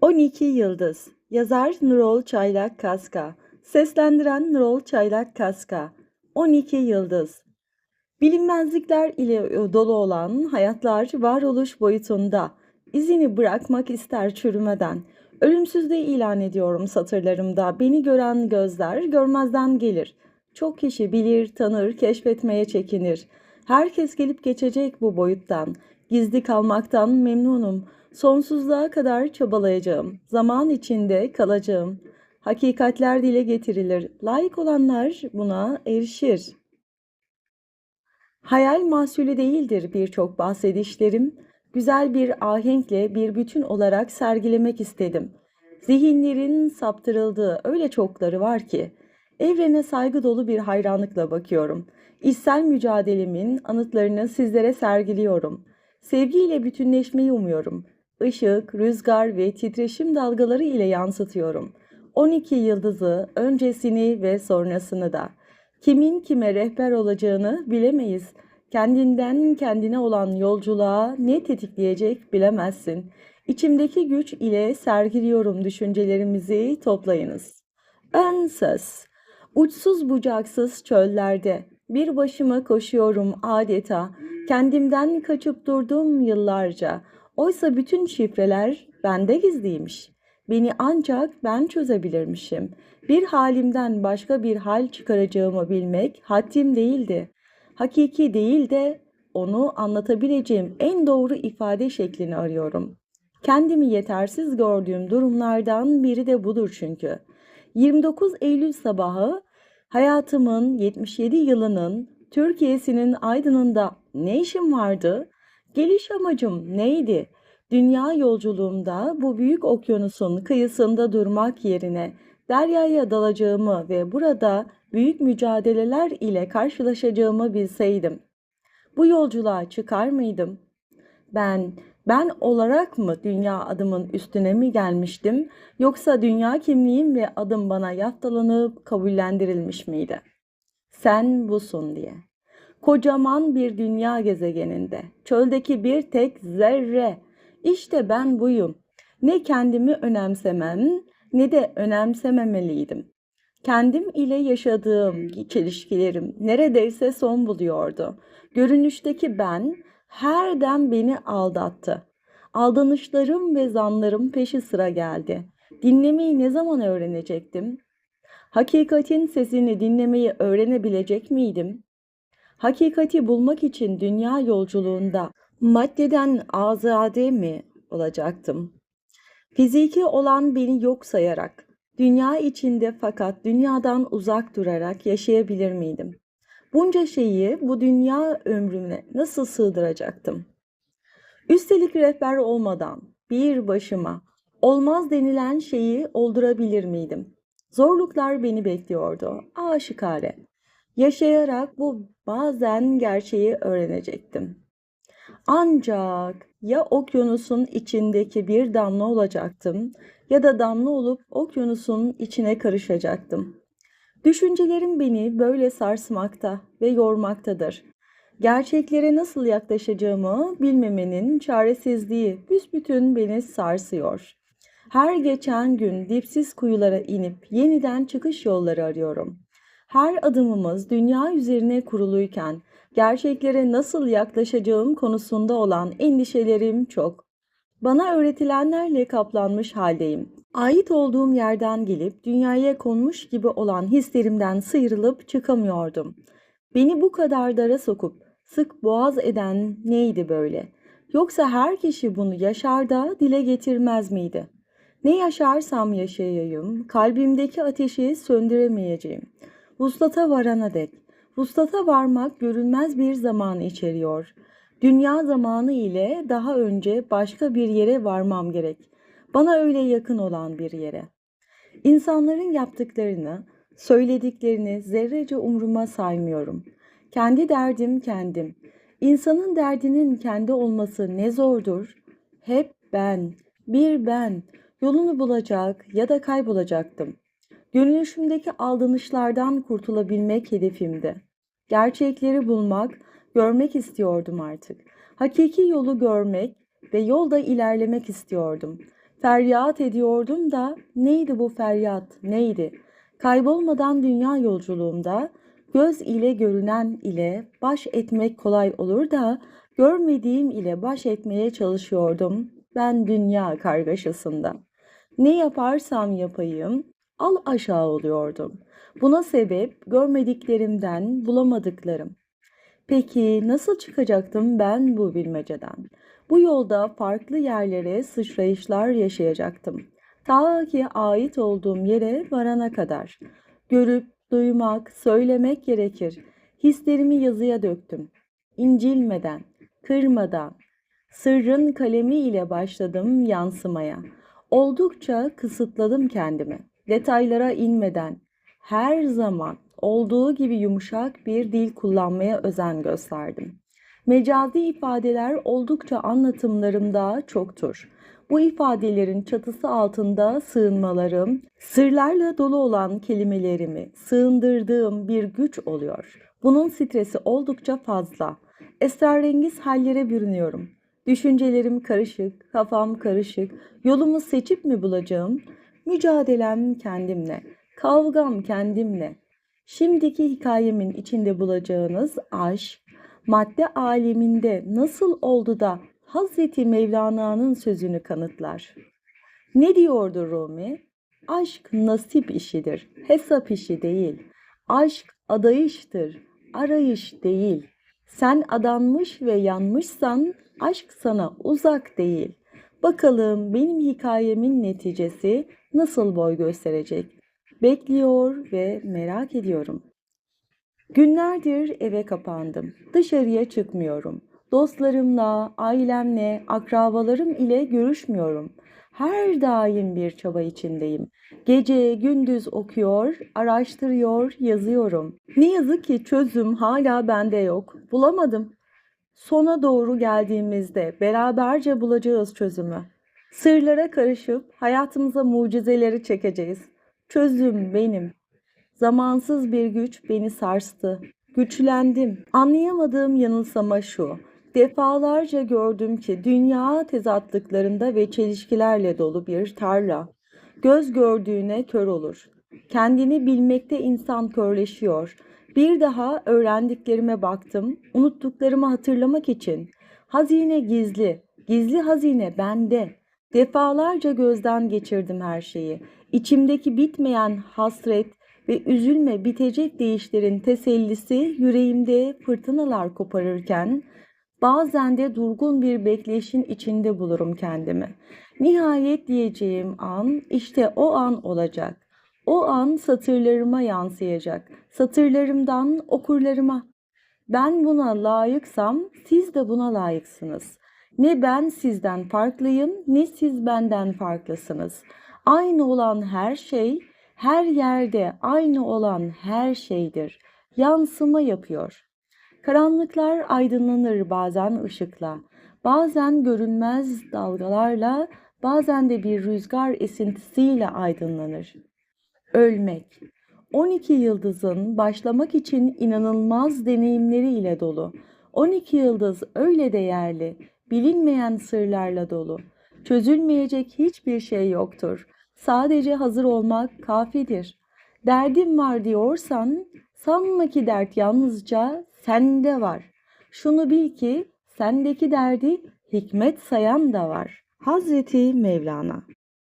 12 Yıldız Yazar Nurol Çaylak Kaska Seslendiren Nurol Çaylak Kaska 12 Yıldız Bilinmezlikler ile dolu olan hayatlar varoluş boyutunda izini bırakmak ister çürümeden. Ölümsüzlüğü ilan ediyorum satırlarımda. Beni gören gözler görmezden gelir. Çok kişi bilir, tanır, keşfetmeye çekinir. Herkes gelip geçecek bu boyuttan. Gizli kalmaktan memnunum. Sonsuzluğa kadar çabalayacağım. Zaman içinde kalacağım. Hakikatler dile getirilir. Layık olanlar buna erişir. Hayal mahsulü değildir birçok bahsedişlerim. Güzel bir ahenkle bir bütün olarak sergilemek istedim. Zihinlerin saptırıldığı öyle çokları var ki evrene saygı dolu bir hayranlıkla bakıyorum. İçsel mücadelemin anıtlarını sizlere sergiliyorum. Sevgiyle bütünleşmeyi umuyorum. Işık, rüzgar ve titreşim dalgaları ile yansıtıyorum. 12 yıldızı, öncesini ve sonrasını da. Kimin kime rehber olacağını bilemeyiz. Kendinden kendine olan yolculuğa ne tetikleyecek bilemezsin. İçimdeki güç ile sergiliyorum düşüncelerimizi toplayınız. Ön söz. Uçsuz bucaksız çöllerde bir başıma koşuyorum adeta. Kendimden kaçıp durdum yıllarca. Oysa bütün şifreler bende gizliymiş. Beni ancak ben çözebilirmişim. Bir halimden başka bir hal çıkaracağımı bilmek haddim değildi. Hakiki değil de onu anlatabileceğim en doğru ifade şeklini arıyorum. Kendimi yetersiz gördüğüm durumlardan biri de budur çünkü. 29 Eylül sabahı hayatımın 77 yılının Türkiye'sinin Aydın'ında ne işim vardı? Geliş amacım neydi? Dünya yolculuğumda bu büyük okyanusun kıyısında durmak yerine deryaya dalacağımı ve burada büyük mücadeleler ile karşılaşacağımı bilseydim. Bu yolculuğa çıkar mıydım? Ben, ben olarak mı dünya adımın üstüne mi gelmiştim yoksa dünya kimliğim ve adım bana yaftalanıp kabullendirilmiş miydi? Sen busun diye. Kocaman bir dünya gezegeninde, çöldeki bir tek zerre. İşte ben buyum. Ne kendimi önemsemem ne de önemsememeliydim. Kendim ile yaşadığım çelişkilerim neredeyse son buluyordu. Görünüşteki ben her dem beni aldattı. Aldanışlarım ve zanlarım peşi sıra geldi. Dinlemeyi ne zaman öğrenecektim? Hakikatin sesini dinlemeyi öğrenebilecek miydim? Hakikati bulmak için dünya yolculuğunda maddeden azade mi olacaktım? Fiziki olan beni yok sayarak, dünya içinde fakat dünyadan uzak durarak yaşayabilir miydim? Bunca şeyi bu dünya ömrüne nasıl sığdıracaktım? Üstelik rehber olmadan bir başıma olmaz denilen şeyi oldurabilir miydim? Zorluklar beni bekliyordu, aşikare. Yaşayarak bu bazen gerçeği öğrenecektim. Ancak ya okyanusun içindeki bir damla olacaktım ya da damla olup okyanusun içine karışacaktım. Düşüncelerim beni böyle sarsmakta ve yormaktadır. Gerçeklere nasıl yaklaşacağımı bilmemenin çaresizliği büsbütün beni sarsıyor. Her geçen gün dipsiz kuyulara inip yeniden çıkış yolları arıyorum. Her adımımız dünya üzerine kuruluyken gerçeklere nasıl yaklaşacağım konusunda olan endişelerim çok. Bana öğretilenlerle kaplanmış haldeyim. Ait olduğum yerden gelip dünyaya konmuş gibi olan hislerimden sıyrılıp çıkamıyordum. Beni bu kadar dara sokup sık boğaz eden neydi böyle? Yoksa her kişi bunu yaşar da dile getirmez miydi? Ne yaşarsam yaşayayım, kalbimdeki ateşi söndüremeyeceğim. Vuslata varana dek. Vuslata varmak görünmez bir zaman içeriyor. Dünya zamanı ile daha önce başka bir yere varmam gerek. Bana öyle yakın olan bir yere. İnsanların yaptıklarını, söylediklerini zerrece umruma saymıyorum. Kendi derdim kendim. İnsanın derdinin kendi olması ne zordur. Hep ben, bir ben, yolunu bulacak ya da kaybolacaktım. Görünüşümdeki aldanışlardan kurtulabilmek hedefimdi. Gerçekleri bulmak, görmek istiyordum artık. Hakiki yolu görmek ve yolda ilerlemek istiyordum. Feryat ediyordum da neydi bu feryat, neydi? Kaybolmadan dünya yolculuğumda göz ile görünen ile baş etmek kolay olur da görmediğim ile baş etmeye çalışıyordum ben dünya kargaşasında. Ne yaparsam yapayım al aşağı oluyordum. Buna sebep görmediklerimden bulamadıklarım. Peki nasıl çıkacaktım ben bu bilmeceden? Bu yolda farklı yerlere sıçrayışlar yaşayacaktım. Ta ki ait olduğum yere varana kadar. Görüp, duymak, söylemek gerekir. Hislerimi yazıya döktüm. İncilmeden, kırmadan, sırrın kalemi ile başladım yansımaya. Oldukça kısıtladım kendimi. Detaylara inmeden, her zaman olduğu gibi yumuşak bir dil kullanmaya özen gösterdim. Mecazi ifadeler oldukça anlatımlarımda çoktur. Bu ifadelerin çatısı altında sığınmalarım, sırlarla dolu olan kelimelerimi sığındırdığım bir güç oluyor. Bunun stresi oldukça fazla. Esrarengiz hallere bürünüyorum. Düşüncelerim karışık, kafam karışık. Yolumu seçip mi bulacağım? Mücadelem kendimle, kavgam kendimle. Şimdiki hikayemin içinde bulacağınız aşk, madde aleminde nasıl oldu da Hazreti Mevlana'nın sözünü kanıtlar. Ne diyordu Rumi? Aşk nasip işidir, hesap işi değil. Aşk adayıştır, arayış değil. Sen adanmış ve yanmışsan aşk sana uzak değil. Bakalım benim hikayemin neticesi nasıl boy gösterecek? Bekliyor ve merak ediyorum. Günlerdir eve kapandım. Dışarıya çıkmıyorum. Dostlarımla, ailemle, akrabalarım ile görüşmüyorum. Her daim bir çaba içindeyim. Gece gündüz okuyor, araştırıyor, yazıyorum. Ne yazık ki çözüm hala bende yok. Bulamadım. Sona doğru geldiğimizde beraberce bulacağız çözümü. Sırlara karışıp hayatımıza mucizeleri çekeceğiz. Çözüm benim. Zamansız bir güç beni sarstı. Güçlendim. Anlayamadığım yanılsama şu. Defalarca gördüm ki dünya tezatlıklarında ve çelişkilerle dolu bir tarla. Göz gördüğüne kör olur. Kendini bilmekte insan körleşiyor. Bir daha öğrendiklerime baktım, unuttuklarımı hatırlamak için. Hazine gizli, gizli hazine bende. Defalarca gözden geçirdim her şeyi. İçimdeki bitmeyen hasret ve üzülme bitecek değişlerin tesellisi yüreğimde fırtınalar koparırken bazen de durgun bir bekleyişin içinde bulurum kendimi. Nihayet diyeceğim an işte o an olacak. O an satırlarıma yansıyacak. Satırlarımdan okurlarıma. Ben buna layıksam siz de buna layıksınız. Ne ben sizden farklıyım ne siz benden farklısınız. Aynı olan her şey her yerde aynı olan her şeydir. Yansıma yapıyor. Karanlıklar aydınlanır bazen ışıkla, bazen görünmez dalgalarla, bazen de bir rüzgar esintisiyle aydınlanır. Ölmek. 12 yıldızın başlamak için inanılmaz deneyimleriyle dolu. 12 yıldız öyle değerli, bilinmeyen sırlarla dolu. Çözülmeyecek hiçbir şey yoktur. Sadece hazır olmak kafidir. Derdim var diyorsan sanma ki dert yalnızca sende var. Şunu bil ki sendeki derdi hikmet sayan da var. Hazreti Mevlana